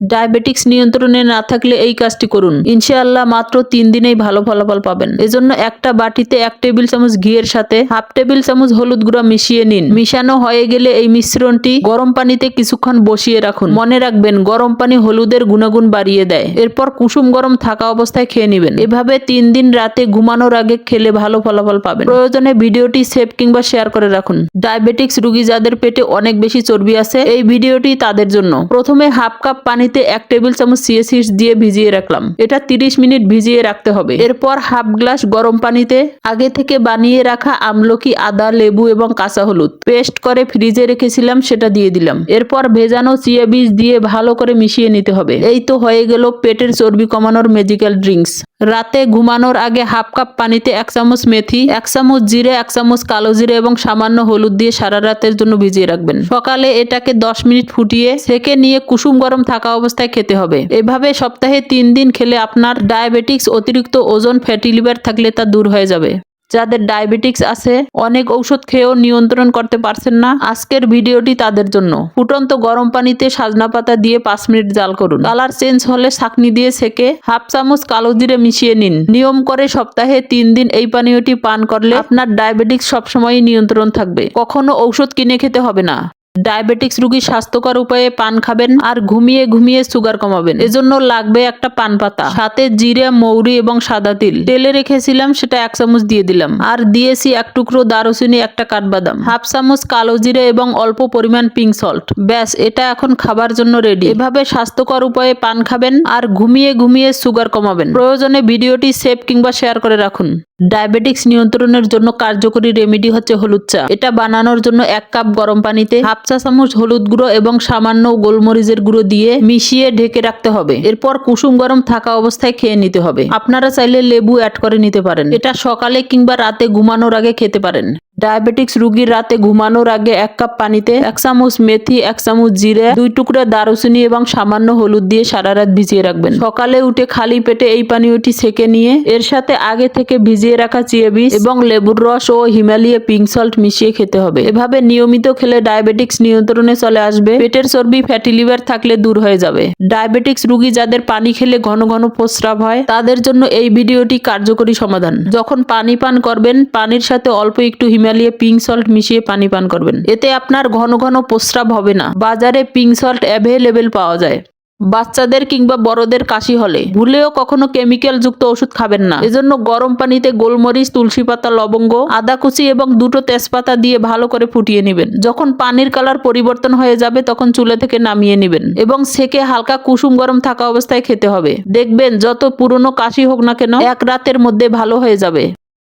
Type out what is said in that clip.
Diabetics নিয়ন্ত্রণে না থাকলে এই কাজটি করুন। ইনশাআল্লাহ মাত্র তিন দিনেই ভালো ফলাফল পাবেন। এজন্য একটা বাটিতে এক টেবিল চামচ ঘিয়ের সাথে হাফ টেবিল চামচ হলুদ গুঁড়া মিশিয়ে নিন। মিশানো হয়ে গেলে এই মিশ্রণটি গরম পানিতে কিছুক্ষণ বসিয়ে রাখুন। মনে রাখবেন, গরম পানি হলুদের গুণাগুণ বাড়িয়ে দেয়। এরপর কুসুম গরম থাকা অবস্থায় খেয়ে নেবেন। এভাবে তিন দিন রাতে ঘুমানোর আগে খেলে ভালো ফলাফল পাবেন। প্রয়োজনে ভিডিওটি সেভ কিংবা শেয়ার করে রাখুন। ডায়াবেটিক্স রুগী যাদের পেটে অনেক বেশি চর্বি আছে, এই ভিডিওটি তাদের জন্য। প্রথমে হাফ কাপ পানিতে এক টেবিল চামচ সিএসিস দিয়ে ভিজিয়ে রাখলাম। এটা 30 মিনিট ভিজিয়ে রাখতে হবে। এরপর হাফ গ্লাস গরম পানিতে আগে থেকে বানিয়ে রাখা আমলকি, আদা, লেবু এবং কাঁচা হলুদ। পেস্ট করে ফ্রিজে রেখেছিলাম, সেটা দিয়ে দিলাম। এরপর ভেজানো চিয়া বীজ দিয়ে ভালো করে মিশিয়ে নিতে হবে। এই তো হয়ে গেল পেটের চর্বি কমানোর ম্যাজিক্যাল ড্রিঙ্কস রাতে ঘুমানোর আগে হাফ কাপ পানিতে এক চামচ মেথি, এক চামচ জিরে, এক চামচ কালো জিরে এবং সামান্য হলুদ দিয়ে সারা রাতের জন্য ভিজিয়ে রাখবেন। সকালে এটাকে দশ মিনিট ফুটিয়ে সেকে নিয়ে কুসুম গরম থাকা অবস্থায় খেতে হবে। এভাবে সপ্তাহে তিন দিন খেলে আপনার ডায়াবেটিক্স অতিরিক্ত ওজন ফ্যাটি লিভার থাকলে তা দূর হয়ে যাবে। যাদের ডায়াবেটিক্স আছে, অনেক ঔষধ খেয়েও নিয়ন্ত্রণ করতে পারছেন না। আজকের ভিডিওটি তাদের জন্য। ফুটন্ত গরম পানিতে সাজনা পাতা দিয়ে পাঁচ মিনিট জাল করুন। কালার চেঞ্জ হলে ছাকনি দিয়ে সেকে হাফ চামচ কালো জিরে মিশিয়ে নিন। নিয়ম করে সপ্তাহে তিন দিন এই পানীয়টি পান করলে আপনার ডায়াবেটিক্স সবসময়ই নিয়ন্ত্রণ থাকবে। কখনো ঔষধ কিনে খেতে হবে না। ডায়াবেটিক্স রুগী স্বাস্থ্যকর উপায়ে পান খাবেন আর ঘুমিয়ে ঘুমিয়ে সুগার কমাবেন। এজন্য লাগবে একটা পান পাতা, সাথে জিরে, মৌরি এবং সাদা তিল। তেলে রেখেছিলাম, সেটা এক চামচ দিয়ে দিলাম। আর দিয়েছি এক টুকরো দারুচিনি, একটা কাঠবাদাম। হাফ চামচ কালো জিরে এবং অল্প পরিমাণ পিঙ্ক সল্ট ব্যাস, এটা এখন খাবার জন্য রেডি এভাবে স্বাস্থ্যকর উপায়ে পান খাবেন আর ঘুমিয়ে ঘুমিয়ে সুগার কমাবেন। প্রয়োজনে ভিডিওটি সেভ কিংবা শেয়ার করে রাখুন। ডায়াবেটিক্স নিয়ন্ত্রণের জন্য কার্যকরী রেমেডি হচ্ছে হলুদ চা। এটা বানানোর জন্য এক কাপ গরম পানিতে হাফ চা চামচ হলুদ গুঁড়ো এবং সামান্য গোলমরিচের গুঁড়ো দিয়ে মিশিয়ে ঢেকে রাখতে হবে। এরপর কুসুম গরম থাকা অবস্থায় খেয়ে নিতে হবে। আপনারা চাইলে লেবু অ্যাড করে নিতে পারেন। এটা সকালে কিংবা রাতে ঘুমানোর আগে খেতে পারেন। ডায়াবেটিক্স রুগীর রাতে ঘুমানোর আগে এক কাপ পানিতে এক চামচ মেথি, এক চামচ জিরে, দুই টুকরা দারুচিনি এবং সামান্য হলুদ দিয়ে সারা রাত ভিজিয়ে রাখবেন। সকালে উঠে খালি পেটে এই পানীয়টি সেকে নিয়ে এর সাথে আগে থেকে ভিজিয়ে রাখা চিয়া বীজ এবং লেবুর রস ও হিমালয় পিঙ্ক সল্ট মিশিয়ে খেতে হবে। এভাবে নিয়মিত খেলে ডায়াবেটিক্স নিয়ন্ত্রণে চলে আসবে। পেটের চর্বি, ফ্যাটি লিভার থাকলে দূর হয়ে যাবে। ডায়াবেটিক্স রুগী যাদের পানি খেলে ঘন ঘন প্রস্রাব হয়, তাদের জন্য এই ভিডিওটি কার্যকরী সমাধান। যখন পানি পান করবেন, পানির সাথে অল্প একটু হিমালয় পিঙ্ক সল্ট মিশিয়ে পানি পান করবেন। এতে আপনার ঘন ঘন প্রস্রাব হবে না। বাজারে পিঙ্ক সল্ট অ্যাভেলেবেল পাওয়া যায়। বাচ্চাদের কিংবা বড়দের কাশি হলে। ভুলেও কখনো কেমিক্যাল যুক্ত ওষুধ খাবেন না। এজন্য গরম পানিতে গোলমরিচ, তুলসী পাতা, লবঙ্গ, আদা কুচি এবং দুটো তেজপাতা দিয়ে ভালো করে ফুটিয়ে নেবেন। যখন পানির কালার পরিবর্তন হয়ে যাবে, তখন চুলে থেকে নামিয়ে নেবেন এবং সেকে হালকা কুসুম গরম থাকা অবস্থায় খেতে হবে। দেখবেন, যত পুরনো কাশি হোক না কেন, এক রাতের মধ্যে ভালো হয়ে যাবে।